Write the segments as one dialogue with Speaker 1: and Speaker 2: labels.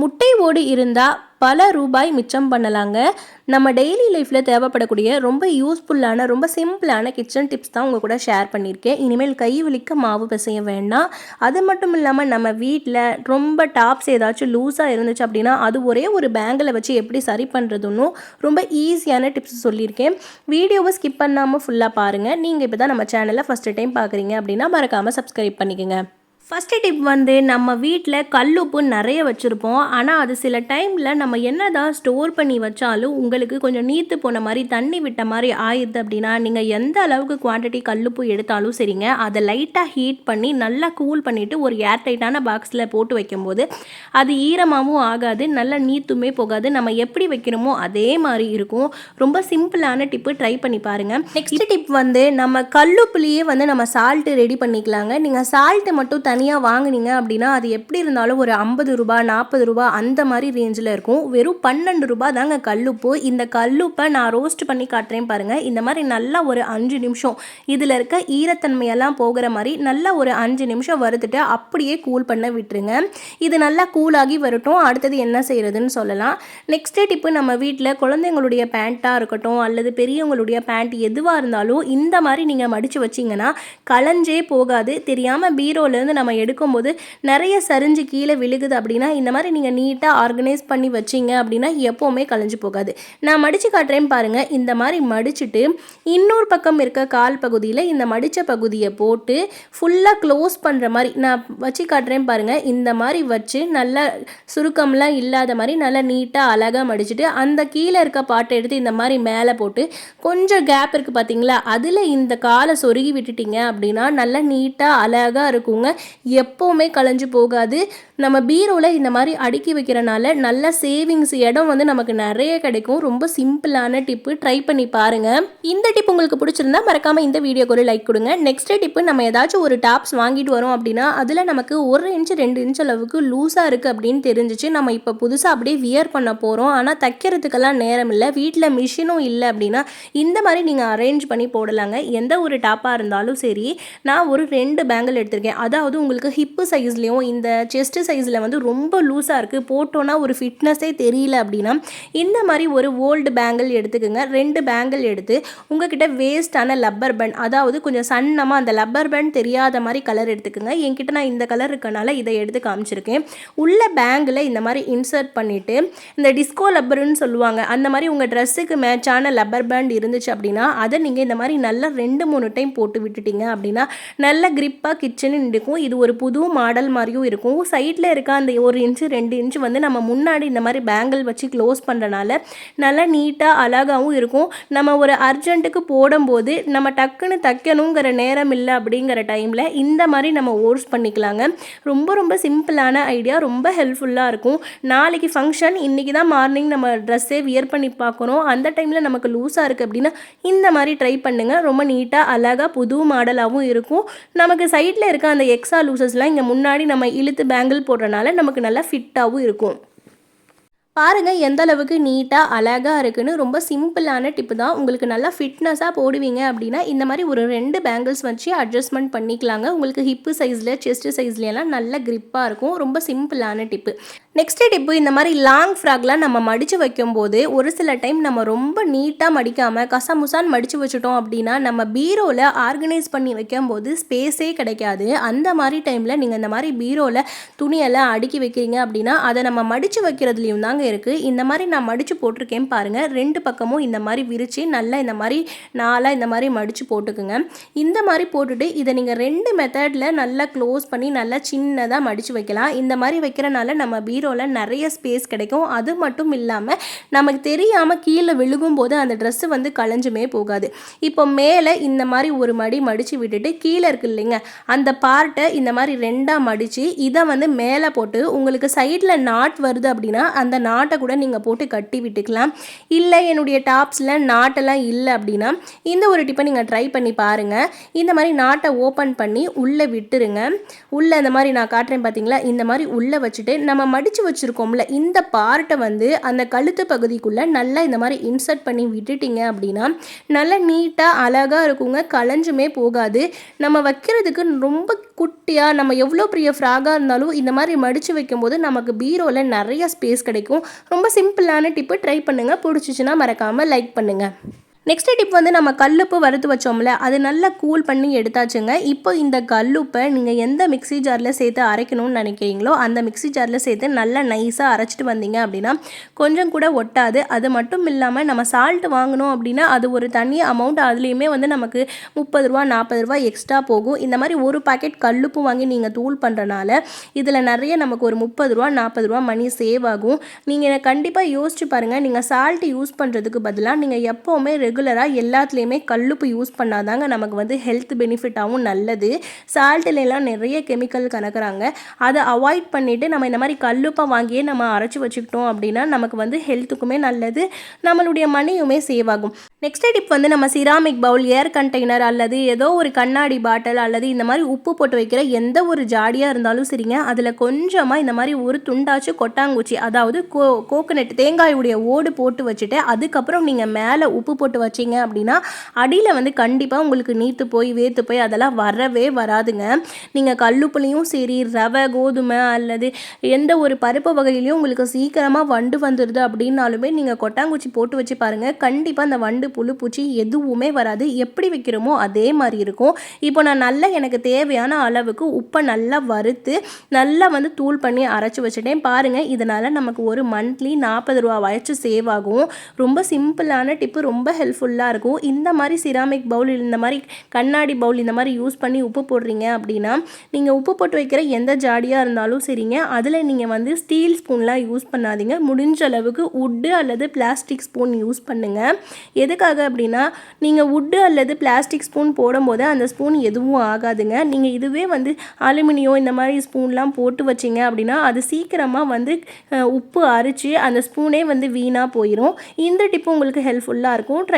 Speaker 1: முட்டை ஓடு இருந்தால் பல ரூபாய் மிச்சம் பண்ணலாங்க. நம்ம டெய்லி லைஃப்பில் தேவைப்படக்கூடிய ரொம்ப யூஸ்ஃபுல்லான ரொம்ப சிம்பிளான கிச்சன் டிப்ஸ் தான் உங்கள் கூட ஷேர் பண்ணியிருக்கேன். இனிமேல் கை வலிக்க மாவு பிசைய வேண்டாம். அது மட்டும் இல்லாமல் நம்ம வீட்டில் ரொம்ப டாப்ஸ் ஏதாச்சும் லூஸாக இருந்துச்சு அப்படின்னா அது ஒரே ஒரு பேங்கில் வச்சு எப்படி சரி பண்ணுறதுன்னு ரொம்ப ஈஸியான டிப்ஸ் சொல்லியிருக்கேன். வீடியோவை ஸ்கிப் பண்ணாமல் ஃபுல்லாக பாருங்கள் நீங்கள் இப்போ தான் நம்ம சேனலில் ஃபஸ்ட்டு டைம் பார்க்குறீங்க அப்படின்னா மறக்காமல் சப்ஸ்கிரைப் பண்ணிக்கோங்க. ஃபஸ்ட்டு டிப் வந்து நம்ம வீட்டில் கல்லுப்பு நிறைய வச்சுருப்போம். ஆனால் அது சில டைமில் நம்ம என்ன தான் ஸ்டோர் பண்ணி வச்சாலும் உங்களுக்கு கொஞ்சம் நீத்து போன மாதிரி தண்ணி விட்ட மாதிரி ஆயிடுது அப்படின்னா நீங்கள் எந்த அளவுக்கு குவான்டிட்டி கல்லுப்பு எடுத்தாலும் சரிங்க. அதை லைட்டாக ஹீட் பண்ணி நல்லா கூல் பண்ணிவிட்டு ஒரு ஏர் டைட்டான பாக்ஸில் போட்டு வைக்கும்போது அது ஈரமாகவும் ஆகாது நல்லா நீத்துமே போகாது. நம்ம எப்படி வைக்கிறோமோ அதே மாதிரி இருக்கும். ரொம்ப சிம்பிளான டிப்பு ட்ரை பண்ணி பாருங்கள் நெக்ஸ்ட் டிப் வந்து நம்ம கல்லுப்புலேயே வந்து நம்ம சால்ட்டு ரெடி பண்ணிக்கலாங்க. நீங்கள் சால்ட்டு மட்டும் தனியாக வாங்குனீங்க அப்படின்னா அது எப்படி இருந்தாலும் ஒரு ஐம்பது ரூபா நாற்பது ரூபா அந்த மாதிரி ரேஞ்சில் இருக்கும். வெறும் பன்னெண்டு ரூபா தாங்க கல்லுப்பு. இந்த கல்லுப்பை நான் ரோஸ்ட் பண்ணி காட்டுறேன் பாருங்கள் இந்த மாதிரி நல்லா ஒரு அஞ்சு நிமிஷம் இதில் இருக்க ஈரத்தன்மையெல்லாம் போகிற மாதிரி நல்லா ஒரு அஞ்சு நிமிஷம் வறுத்துட்டு அப்படியே கூல் பண்ண விட்டுருங்க. இது நல்லா கூலாகி வரட்டும். அடுத்தது என்ன செய்கிறதுன்னு சொல்லலாம். நெக்ஸ்ட் டிப்பு நம்ம வீட்டில் குழந்தைங்களுடைய பேண்ட்டாக இருக்கட்டும் அல்லது பெரியவங்களுடைய பேண்ட் எதுவாக இருந்தாலும் இந்த மாதிரி நீங்கள் மடித்து வச்சிங்கன்னா கலைஞ்சே போகாது. தெரியாமல் பீரோலேருந்து நம்ம எடுக்கும்போது நிறைய சரிஞ்சு கீழே விழுகுது அப்படின்னா இந்த மாதிரி நீங்கள் நீட்டாக ஆர்கனைஸ் பண்ணி வச்சிங்க அப்படின்னா எப்போவுமே கலைஞ்சு போகாது. நான் மடித்து காட்டுறேன் பாருங்கள் இந்த மாதிரி மடிச்சுட்டு இன்னொரு பக்கம் இருக்க கால் பகுதியில் இந்த மடித்த பகுதியை போட்டு ஃபுல்லாக க்ளோஸ் பண்ணுற மாதிரி நான் வச்சு காட்டுறேன் பாருங்கள் இந்த மாதிரி வச்சு நல்லா சுருக்கம்லாம் இல்லாத மாதிரி நல்லா நீட்டாக அழகாக மடிச்சுட்டு அந்த கீழே இருக்க பாட்டை எடுத்து இந்த மாதிரி மேலே போட்டு கொஞ்சம் கேப் இருக்குது பார்த்தீங்களா அதில் இந்த காலை சொருகி விட்டுட்டீங்க அப்படின்னா நல்லா நீட்டாக அழகாக இருக்குங்க. எப்போவுமே கலைஞ்சு போகாது. நம்ம பீரோவில் இந்த மாதிரி அடுக்கி வைக்கிறனால நல்ல சேவிங்ஸ் இடம் வந்து நமக்கு நிறைய கிடைக்கும். ரொம்ப சிம்பிளான டிப்பு ட்ரை பண்ணி பாருங்கள் இந்த டிப் உங்களுக்கு பிடிச்சிருந்தா மறக்காமல் இந்த வீடியோக்கு ஒரு லைக் கொடுங்க. நெக்ஸ்ட் டிப்பு நம்ம ஏதாச்சும் ஒரு டாப்ஸ் வாங்கிட்டு வரோம் அப்படின்னா அதில் நமக்கு ஒரு இன்ச் ரெண்டு இன்ச் அளவுக்கு லூஸாக இருக்குது அப்படின்னு தெரிஞ்சிச்சு. நம்ம இப்போ புதுசாக அப்படியே வியர் பண்ண போகிறோம் ஆனால் தைக்கிறதுக்கெல்லாம் நேரம் இல்லை. வீட்டில் மிஷினும் இல்லை அப்படின்னா இந்த மாதிரி நீங்கள் அரேஞ்ச் பண்ணி போடலாங்க. எந்த ஒரு டாப்பாக இருந்தாலும் சரி நான் ஒரு ரெண்டு பேங்கிள் எடுத்திருக்கேன். அதாவது உங்களுக்கு ஹிப்பு சைஸ்லேயும் இந்த செஸ்ட் சைஸில் வந்து ரொம்ப லூஸாக இருக்குது போட்டோன்னா ஒரு ஃபிட்னஸே தெரியல அப்படின்னா இந்த மாதிரி ஒரு ஓல்டு பேங்கிள் எடுத்துக்கோங்க. ரெண்டு பேங்கிள் எடுத்து உங்ககிட்ட வேஸ்டான லப்பர் பேண்ட் அதாவது கொஞ்சம் சன்னமாக அந்த லப்பர் பேண்ட் தெரியாத மாதிரி கலர் எடுத்துக்கோங்க. என்கிட்ட நான் இந்த கலர் இருக்கனால இதை எடுத்து காமிச்சிருக்கேன். உள்ள பேங்கில் இந்த மாதிரி இன்சர்ட் பண்ணிவிட்டு இந்த டிஸ்கோ லப்பர்னு சொல்லுவாங்க அந்த மாதிரி உங்கள் ட்ரெஸ்ஸுக்கு மேட்சான லப்பர் பேண்ட் இருந்துச்சு அப்படின்னா அதை நீங்கள் இந்த மாதிரி நல்லா ரெண்டு மூணு டைம் போட்டு விட்டுட்டீங்க அப்படின்னா நல்ல கிரிப்பாக கிச்சன் இருக்கும் இது ஒரு புது மாடல் மாதிரியும் இருக்கும். சைடில் இருக்க அந்த ஒரு இன்ச்சு ரெண்டு இன்ச்சு வந்து நம்ம முன்னாடி இந்த மாதிரி பேங்கிள் வச்சு க்ளோஸ் பண்ணுறனால நல்லா நீட்டாக அழகாகவும் இருக்கும். நம்ம ஒரு அர்ஜென்ட்டுக்கு போடும்போது நம்ம டக்குன்னு தைக்கணுங்கிற நேரம் இல்லை அப்படிங்கிற டைமில் இந்த மாதிரி நம்ம ஓர்ஸ் பண்ணிக்கலாங்க. ரொம்ப ரொம்ப சிம்பிளான ஐடியா ரொம்ப ஹெல்ப்ஃபுல்லாக இருக்கும். நாளைக்கு ஃபங்க்ஷன் இன்றைக்கி தான் மார்னிங் நம்ம ட்ரெஸ்ஸே வியர் பண்ணி பார்க்குறோம் அந்த டைமில் நமக்கு லூஸாக இருக்குது அப்படின்னா இந்த மாதிரி ட்ரை பண்ணுங்கள் ரொம்ப நீட்டாக அழகாக புது மாடலாகவும் இருக்கும். நமக்கு சைடில் இருக்க அந்த எக்ஸா லூசஸ்லாம் இங்கே முன்னாடி நம்ம இழுத்து பேங்கிள் போடுறனால நமக்கு நல்லா ஃபிட்டாகவும் இருக்கும். பாருங்கள் எந்த அளவுக்கு நீட்டாக அழகாக இருக்குன்னு. ரொம்ப சிம்பிளான டிப்பு தான். உங்களுக்கு நல்லா ஃபிட்னஸாக போடுவீங்க அப்படின்னா இந்த மாதிரி ஒரு ரெண்டு பேங்கிள்ஸ் வச்சு அட்ஜஸ்ட்மெண்ட் பண்ணிக்கலாங்க. உங்களுக்கு ஹிப்பு சைஸில் செஸ்ட் சைஸ்லாம் நல்ல க்ரிப்பாக இருக்கும். ரொம்ப சிம்பிளான டிப்பு நெக்ஸ்ட் டிப்பு இந்த மாதிரி லாங் ஃப்ராக்லாம் நம்ம மடித்து வைக்கும்போது ஒரு சில டைம் நம்ம ரொம்ப நீட்டாக மடிக்காமல் கசமுசான்னு மடித்து வச்சுட்டோம் அப்படின்னா நம்ம பீரோவில் ஆர்கனைஸ் பண்ணி வைக்கும்போது ஸ்பேஸே கிடைக்காது. அந்த மாதிரி டைமில் நீங்கள் இந்த மாதிரி பீரோவில் துணியெல்லாம் அடுக்கி வைக்கிறீங்க அப்படின்னா அதை நம்ம மடித்து வைக்கிறதுலையும் தாங்க இருக்குது இந்த மாதிரி நான் மடித்து போட்டிருக்கேன் பாருங்கள் ரெண்டு பக்கமும் இந்த மாதிரி விரித்து நல்லா இந்த மாதிரி நாளாக இந்த மாதிரி மடித்து போட்டுக்குங்க. இந்த மாதிரி போட்டுட்டு இதை நீங்கள் ரெண்டு மெத்தடில் நல்லா க்ளோஸ் பண்ணி நல்லா சின்னதாக மடித்து வைக்கலாம். இந்த மாதிரி வைக்கிறனால நம்ம பீரோ பீரோவில் நிறைய ஸ்பேஸ் கிடைக்கும். அது மட்டும் இல்லாமல் நமக்கு தெரியாமல் கீழே விழுகும்போது அந்த ட்ரெஸ்ஸு வந்து களைஞ்சுமே போகாது. இப்போ மேலே இந்த மாதிரி ஒரு மடி மடித்து விட்டுட்டு கீழே இருக்கு இல்லைங்க அந்த பார்ட்டை இந்த மாதிரி ரெண்டாக மடித்து இதை வந்து மேலே போட்டு உங்களுக்கு சைடில் நாட் வருது அப்படின்னா அந்த நாட்டை கூட நீங்கள் போட்டு கட்டி விட்டுக்கலாம். இல்லை என்னுடைய டாப்ஸில் நாட்டெல்லாம் இல்லை அப்படின்னா இந்த ஒரு டிப்பை நீங்கள் ட்ரை பண்ணி பாருங்கள் இந்த மாதிரி நாட்டை ஓப்பன் பண்ணி உள்ளே விட்டுருங்க. உள்ளே இந்த மாதிரி நான் காட்டுறேன் பார்த்தீங்களா இந்த மாதிரி உள்ளே வச்சுட்டு நம்ம மடித்து மடித்து வச்சுருக்கோம்ல இந்த பார்ட்டை வந்து அந்த கழுத்து பகுதிக்குள்ளே நல்லா இந்த மாதிரி இன்சர்ட் பண்ணி விட்டுட்டீங்க அப்படின்னா நல்லா நீட்டாக அழகாக இருக்குங்க களைஞ்சுமே போகாது. நம்ம வைக்கிறதுக்கு ரொம்ப குட்டியாக நம்ம எவ்வளோ பெரிய ஃப்ராகாக இருந்தாலும் இந்த மாதிரி மடித்து வைக்கும்போது நமக்கு பீரோவில் நிறைய ஸ்பேஸ் கிடைக்கும். ரொம்ப சிம்பிளான டிப்பு ட்ரை பண்ணுங்கள் பிடிச்சிச்சின்னா மறக்காமல் லைக் பண்ணுங்கள் நெக்ஸ்ட் டிப் வந்து நம்ம கல்லுப்பு வறுத்து வச்சோம்ல அது நல்லா கூல் பண்ணி எடுத்தாச்சுங்க. இப்போ இந்த கல்லுப்பை நீங்கள் எந்த மிக்ஸி ஜாரில் சேர்த்து அரைக்கணும்னு நினைக்கிறீங்களோ அந்த மிக்ஸி ஜாரில் சேர்த்து நல்லா நைஸாக அரைச்சிட்டு வந்தீங்க அப்படின்னா கொஞ்சம் கூட ஒட்டாது. அது மட்டும் இல்லாமல் நம்ம சால்ட் வாங்கணும் அப்படின்னா அது ஒரு தனி அமௌண்ட் அதுலேயுமே வந்து நமக்கு முப்பது ரூபா நாற்பது ரூபா எக்ஸ்ட்ரா போகும். இந்த மாதிரி ஒரு பாக்கெட் கல்லுப்பு வாங்கி நீங்கள் தூள் பண்ணுறனால இதில் நிறைய நமக்கு ஒரு முப்பது ரூபா நாற்பது ரூபா மணி சேவ் ஆகும். நீங்கள் கண்டிப்பாக யோசிச்சு பாருங்கள் நீங்கள் சால்ட் யூஸ் பண்ணுறதுக்கு பதிலாக நீங்கள் எப்போவுமே ரெகுலராக எல்லாத்துலேயுமே கல்லுப்பு யூஸ் பண்ணாதாங்க நமக்கு வந்து ஹெல்த் பெனிஃபிட்டாகவும் நல்லது. சால்ட்டுலாம் நிறைய கெமிக்கல் கலக்குறாங்க. அதை அவாய்ட் பண்ணிவிட்டு நம்ம இந்த மாதிரி கல்லுப்பை வாங்கியே நம்ம அரைச்சி வச்சுக்கிட்டோம் அப்படின்னா நமக்கு வந்து ஹெல்த்துக்குமே நல்லது நம்மளுடைய மணியுமே சேவ் ஆகும். நெக்ஸ்ட் டிப் வந்து நம்ம சிராமிக் பவுல் ஏர் கண்டெய்னர் அல்லது ஏதோ ஒரு கண்ணாடி பாட்டில் அல்லது இந்த மாதிரி உப்பு போட்டு வைக்கிற எந்த ஒரு ஜாடியாக இருந்தாலும் சரிங்க. அதில் கொஞ்சமாக இந்த மாதிரி ஒரு துண்டாச்சு கொட்டாங்குச்சி அதாவது கோ கோகனட் தேங்காயுடைய ஓடு போட்டு வச்சுட்டு அதுக்கப்புறம் நீங்கள் மேலே உப்பு போட்டு வச்சீங்க அப்படின்னா அடியில் வந்து கண்டிப்பாக உங்களுக்கு நீத்து போய் வேத்து போய் அதெல்லாம் வரவே வராதுங்க. நீங்கள் கல்லுப்புலையும் சரி ரவை கோதுமை அல்லது எந்த ஒரு பருப்பு வகையிலையும் உங்களுக்கு சீக்கிரமாக வண்டு வந்துடுது அப்படின்னாலுமே நீங்கள் கொட்டாங்குச்சி போட்டு வச்சு பாருங்கள் கண்டிப்பாக அந்த வண்டு புழு பூச்சி எதுவுமே வராது. எப்படி வைக்கிறோமோ அதே மாதிரி இருக்கும். இப்போ நான் நல்லா எனக்கு தேவையான அளவுக்கு உப்பை நல்லா வறுத்து நல்லா வந்து தூள் பண்ணி அரைச்சி வச்சுட்டேன். பாருங்கள் இதனால் நமக்கு ஒரு மந்த்லி நாற்பது ரூபா வயச்சு சேவ் ஆகும். ரொம்ப சிம்பிளான டிப்பு ரொம்ப ஹெல்ப்ஃபுல்லாக இருக்கும். இந்த மாதிரி சிராமிக் பவுல் இந்த மாதிரி கண்ணாடி பவுல் இந்த மாதிரி யூஸ் பண்ணி உப்பு போடுறீங்க அப்படின்னா நீங்கள் உப்பு போட்டு வைக்கிற எந்த ஜாடியாக இருந்தாலும் சரிங்க. அதில் நீங்கள் வந்து ஸ்டீல் ஸ்பூன்லாம் யூஸ் பண்ணாதீங்க. முடிஞ்ச அளவுக்கு உட்டு அல்லது பிளாஸ்டிக் ஸ்பூன் யூஸ் பண்ணுங்கள் எதுக்காக அப்படின்னா நீங்கள் உட்டு அல்லது பிளாஸ்டிக் ஸ்பூன் போடும்போது அந்த ஸ்பூன் எதுவும் ஆகாதுங்க. நீங்கள் இதுவே வந்து அலுமினியம் இந்த மாதிரி ஸ்பூன்லாம் போட்டு வச்சிங்க அப்படின்னா அது சீக்கிரமாக வந்து உப்பு அரித்து அந்த ஸ்பூனே வந்து வீணாக போயிடும் இந்த டிப்பு உங்களுக்கு ஹெல்ப்ஃபுல்லாக இருக்கும். ட்ரை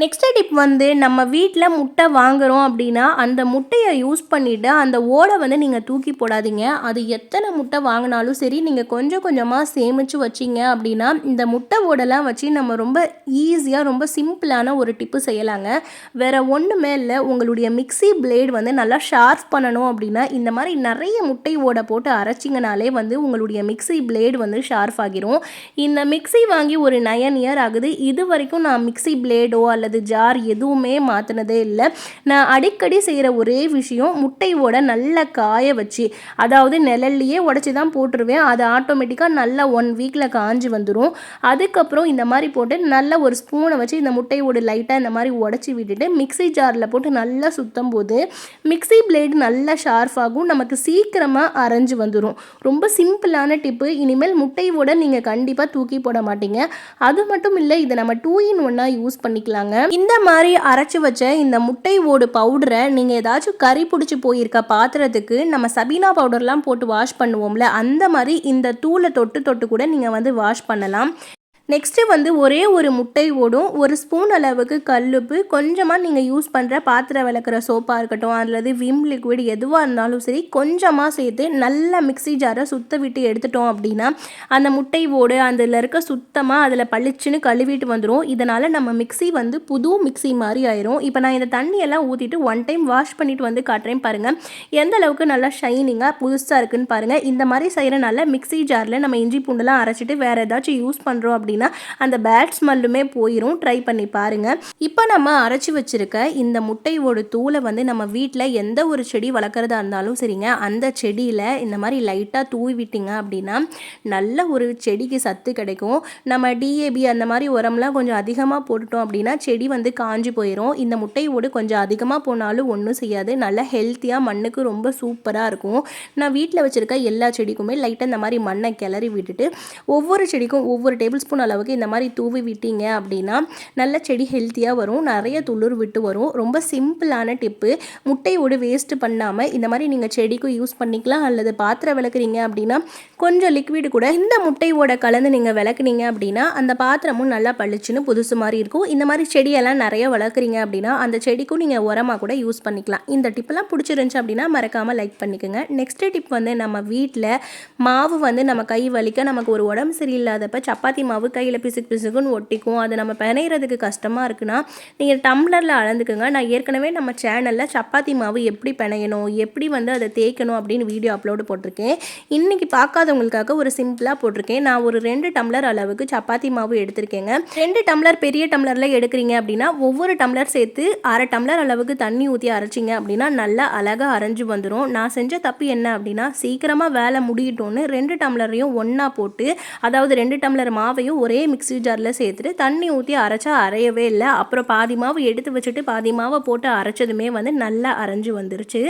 Speaker 1: நெக்ஸ்ட் டிப் வந்து நம்ம வீட்டில் முட்டை வாங்குறோம் அப்படின்னா அந்த முட்டையை யூஸ் பண்ணிவிட்டு அந்த ஓடை வந்து நீங்கள் தூக்கி போடாதீங்க. அது எத்தனை முட்டை வாங்கினாலும் சரி நீங்கள் கொஞ்சம் கொஞ்சமாக சேமித்து வச்சிங்க அப்படின்னா இந்த முட்டை ஓடெல்லாம் வச்சு நம்ம ரொம்ப ஈஸியாக ரொம்ப சிம்பிளான ஒரு டிப்பு செய்யலாங்க. வேறு ஒன்றுமே இல்லை உங்களுடைய மிக்ஸி பிளேட் வந்து நல்லா ஷார்ப் பண்ணணும் அப்படின்னா இந்த மாதிரி நிறைய முட்டை ஓடை போட்டு அரைச்சிங்கனாலே வந்து உங்களுடைய மிக்ஸி பிளேட் வந்து ஷார்ப் ஆகிரும். இந்த மிக்ஸி வாங்கி ஒரு நயன் இயர் ஆகுது. இது வரைக்கும் நான் மிக்ஸி பிளேடோ அல்லது ஜார் எதுவுமே மாற்றினதே இல்லை. நான் அடிக்கடி செய்கிற ஒரே விஷயம் முட்டையோட நல்லா காய வச்சு அதாவது நிழல்லையே உடச்சி தான் போட்டுருவேன். அது ஆட்டோமேட்டிக்காக நல்லா ஒன் வீக்கில் காஞ்சி வந்துடும் அதுக்கப்புறம் இந்த மாதிரி போட்டு நல்ல ஒரு ஸ்பூனை வச்சு இந்த முட்டையோட லைட்டாக இந்த மாதிரி உடச்சி விட்டுட்டு மிக்ஸி ஜாரில் போட்டு நல்லா சுத்தம் போது மிக்ஸி பிளேடு நல்லா ஷார்ப் ஆகும். நமக்கு சீக்கிரமாக அரைஞ்சு வந்துடும் ரொம்ப சிம்பிளான டிப்பு இனிமேல் முட்டையோட நீங்கள் கண்டிப்பாக தூக்கி போட மாட்டீங்க. அது மட்டும் இல்லை இதை நம்ம டூ இன் ஒன்னாக யூஸ் பண்ணிக்கலாங்க. இந்த மாதிரி அரைச்சி வச்ச இந்த முட்டை ஓடு பவுடரை நீங்கள் ஏதாச்சும் கறி பிடிச்சி போயிருக்க பாத்திரத்துக்கு நம்ம சபீனா பவுடர்லாம் போட்டு வாஷ் பண்ணுவோம்ல அந்த மாதிரி இந்த தூளை தொட்டு தொட்டு கூட நீங்கள் வந்து வாஷ் பண்ணலாம். நெக்ஸ்ட்டு வந்து ஒரே ஒரு முட்டை ஓடும். ஒரு ஸ்பூன் அளவுக்கு கல்லுப்பு. கொஞ்சமாக நீங்கள் யூஸ் பண்ணுற பாத்திரம் விளக்குற சோப்பாக இருக்கட்டும் அல்லது விம் லிக்விட் எதுவாக இருந்தாலும் சரி கொஞ்சமாக சேர்த்து நல்லா மிக்ஸி ஜாரை சுத்த விட்டு எடுத்துட்டோம் அப்படின்னா அந்த முட்டை ஓடு அதில் இருக்க சுத்தமாக அதில் பளிச்சுன்னு கழுவிட்டு வந்துடும் இதனால் நம்ம மிக்ஸி வந்து புது மிக்ஸி மாதிரி ஆயிரும். இப்போ நான் இந்த தண்ணியெல்லாம் ஊற்றிட்டு ஒன் டைம் வாஷ் பண்ணிட்டு வந்து காட்டுறேன் பாருங்கள் எந்த அளவுக்கு நல்லா ஷைனிங்காக புதுசாக இருக்குன்னு பாருங்கள் இந்த மாதிரி செய்கிறனால மிக்ஸி ஜாரில் நம்ம இஞ்சி பூண்டெல்லாம் அரைச்சிட்டு வேறு ஏதாச்சும் யூஸ் பண்ணுறோம் அப்படின்னா அந்த பேட் ஸ்மெல்லுமே போயிடும் ட்ரை பண்ணி பாருங்கள் இப்போ நம்ம அரைச்சி வச்சுருக்க இந்த முட்டையோட தூளை வந்து நம்ம வீட்டில் எந்த ஒரு செடி வளர்க்குறதா இருந்தாலும் சரிங்க அந்த செடியில் இந்த மாதிரி லைட்டாக தூவி விட்டிங்க அப்படின்னா நல்ல ஒரு செடிக்கு சத்து கிடைக்கும். நம்ம டிஏபி அந்த மாதிரி உரம்லாம் கொஞ்சம் அதிகமாக போட்டுட்டோம் அப்படின்னா செடி வந்து காஞ்சி போயிடும் இந்த முட்டையோடு கொஞ்சம் அதிகமாக போனாலும் ஒன்றும் செய்யாது. நல்ல ஹெல்த்தியாக மண்ணுக்கு ரொம்ப சூப்பராக இருக்கும். நான் வீட்டில் வச்சுருக்க எல்லா செடிக்குமே லைட்டாக இந்த மாதிரி மண்ணை கிளறி விட்டுட்டு ஒவ்வொரு செடிக்கும் ஒவ்வொரு டேபிள் ஸ்பூன் அளவுக்கு இந்த மாதிரி தூவி விட்டீங்க அப்படின்னா நல்ல செடி ஹெல்த்தியாக வரும். நிறைய துளிர் விட்டு வரும். ரொம்ப சிம்பிளான டிப்பு முட்டையோடு வேஸ்ட்டு பண்ணாமல் இந்த மாதிரி நீங்கள் செடிக்கும் யூஸ் பண்ணிக்கலாம். அல்லது பாத்திரம் விளக்குறீங்க அப்படின்னா கொஞ்சம் லிக்விடு கூட இந்த முட்டையோட கலந்து நீங்கள் விளக்குனீங்க அப்படின்னா அந்த பாத்திரமும் நல்லா பளிச்சுன்னு புதுசு மாதிரி இருக்கும். இந்த மாதிரி செடியெல்லாம் நிறைய வளர்க்குறீங்க அப்படின்னா அந்த செடிக்கும் நீங்கள் உரமாக கூட யூஸ் பண்ணிக்கலாம். இந்த டிப்பெல்லாம் பிடிச்சிருந்துச்சி அப்படின்னா மறக்காமல் லைக் பண்ணிக்கோங்க. நெக்ஸ்ட் டிப் வந்து நம்ம வீட்டில் மாவு வந்து நம்ம கை வலிக்க நமக்கு ஒரு உடம்பு சரியில்லாதப்ப சப்பாத்தி மாவு கையில் பிசுக்கு பிசுக்குன்னு ஒட்டிக்கும். அது நம்ம பிணையிறதுக்கு கஷ்டமாக இருக்குன்னா நீங்கள் டம்ளரில் அளந்துக்குங்க. நான் ஏற்கனவே நம்ம சேனலில் சப்பாத்தி மாவு எப்படி பிணையணும் எப்படி வந்து அதை தேய்க்கணும் அப்படின்னு வீடியோ அப்லோடு போட்டிருக்கேன். இன்றைக்கி பார்க்காதவங்களுக்காக ஒரு சிம்பிளாக போட்டிருக்கேன். நான் ஒரு ரெண்டு டம்ளர் அளவுக்கு சப்பாத்தி மாவு எடுத்திருக்கேங்க. ரெண்டு டம்ளர் பெரிய டம்ளரில் எடுக்கிறீங்க அப்படின்னா ஒவ்வொரு டம்ளர் சேர்த்து அரை டம்ளர் அளவுக்கு தண்ணி ஊற்றி அரைச்சிங்க அப்படின்னா நல்லா அழகாக அரைஞ்சு வந்துடும் நான் செஞ்ச தப்பு என்ன அப்படின்னா சீக்கிரமாக வேலை முடியட்டோன்னு ரெண்டு டம்ளரையும் ஒன்றா போட்டு அதாவது ரெண்டு டம்ளர் மாவையும் ஒரே மிக்ஸி ஜாரில் சேர்த்துட்டு தண்ணி ஊற்றி அரைச்சா அரையவே இல்லை. அப்புறம் பாதி மாவு எடுத்து வச்சுட்டு பாதி மாவை போட்டு அரைச்சதுமே வந்து நல்லா அரைஞ்சு வந்துருச்சு.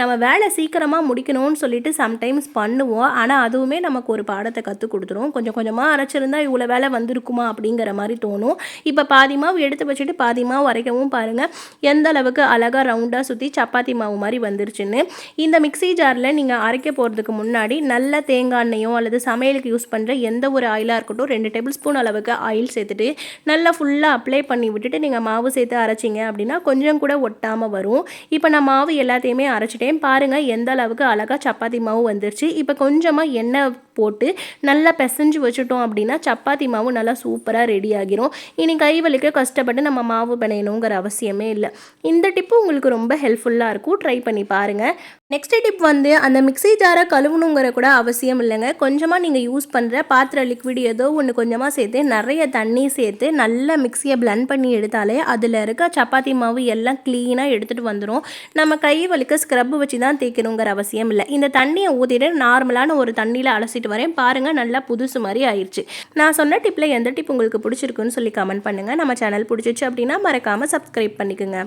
Speaker 1: நம்ம வேலை சீக்கிரமாக முடிக்கணும்னு சொல்லிட்டு சம்டைம்ஸ் பண்ணுவோம். ஆனால் அதுவுமே நமக்கு ஒரு பாடத்தை கற்றுக் கொடுத்துரும். கொஞ்சம் கொஞ்சமாக அரைச்சிருந்தா இவ்வளோ வேலை வந்திருக்குமா அப்படிங்கிற மாதிரி தோணும். இப்போ பாதி மாவு எடுத்து வச்சுட்டு பாதி மாவு அரைக்கவும் பாருங்கள் எந்த அளவுக்கு அழகாக ரவுண்டாக சுற்றி சப்பாத்தி மாவு மாதிரி வந்துருச்சுன்னு. இந்த மிக்ஸி ஜாரில் நீங்கள் அரைக்க போகிறதுக்கு முன்னாடி நல்ல தேங்காய் எண்ணெயோ அல்லது சமையலுக்கு யூஸ் பண்ணுற எந்த ஒரு ஆயிலாக இருக்கட்டும் ரெண்டு டேபிள் ஸ்பூன் அளவுக்கு ஆயில் சேர்த்துட்டு நல்லா ஃபுல்லாக அப்ளை பண்ணி விட்டுட்டு நீங்கள் மாவு சேர்த்து அரைச்சிங்க அப்படின்னா கொஞ்சம் கூட ஒட்டாமல் வரும். இப்போ நான் மாவு எல்லாத்தையுமே அரைச்சிட்டேன். பாருங்கள் எந்த அளவுக்கு அழகாக சப்பாத்தி மாவு வந்துருச்சு. இப்போ கொஞ்சமாக எண்ணெய் போட்டு நல்லா பிசைஞ்சு வச்சுட்டோம் அப்படின்னா சப்பாத்தி மாவு நல்லா சூப்பராக ரெடி ஆகிரும். இனி கை கஷ்டப்பட்டு நம்ம மாவு பிணையணுங்கிற அவசியமே இல்லை. இந்த டிப்பு உங்களுக்கு ரொம்ப ஹெல்ப்ஃபுல்லாக இருக்கும். ட்ரை பண்ணி பாருங்கள் நெக்ஸ்ட் டிப் வந்து அந்த மிக்ஸி ஜாரை கழுவணுங்கிற கூட அவசியம் இல்லைங்க. கொஞ்சமாக நீங்கள் யூஸ் பண்ணுற பாத்திர லிக்விட் ஏதோ ஒன்று கொஞ்சமாக சேர்த்து நிறைய தண்ணி சேர்த்து நல்லா மிக்ஸியை பிளண்ட் பண்ணி எடுத்தாலே அதில் இருக்க சப்பாத்தி மாவு எல்லாம் க்ளீனாக எடுத்துகிட்டு வந்துடும் நம்ம கை வலிக்க ஸ்க்ரப் வச்சு தான் தேய்க்கணுங்கிற அவசியம் இல்லை. இந்த தண்ணியை ஊற்றிட்டு நார்மலான ஒரு தண்ணியில் அலசிட்டு வரேன். பாருங்கள் நல்லா புதுசு மாதிரி ஆயிடுச்சு நான் சொன்ன டிப்பில் எந்த டிப் உங்களுக்கு பிடிச்சிருக்குன்னு சொல்லி கமெண்ட் பண்ணுங்கள் நம்ம சேனல் பிடிச்சிச்சு அப்படின்னா மறக்காமல் சப்ஸ்கிரைப் பண்ணிக்கோங்க.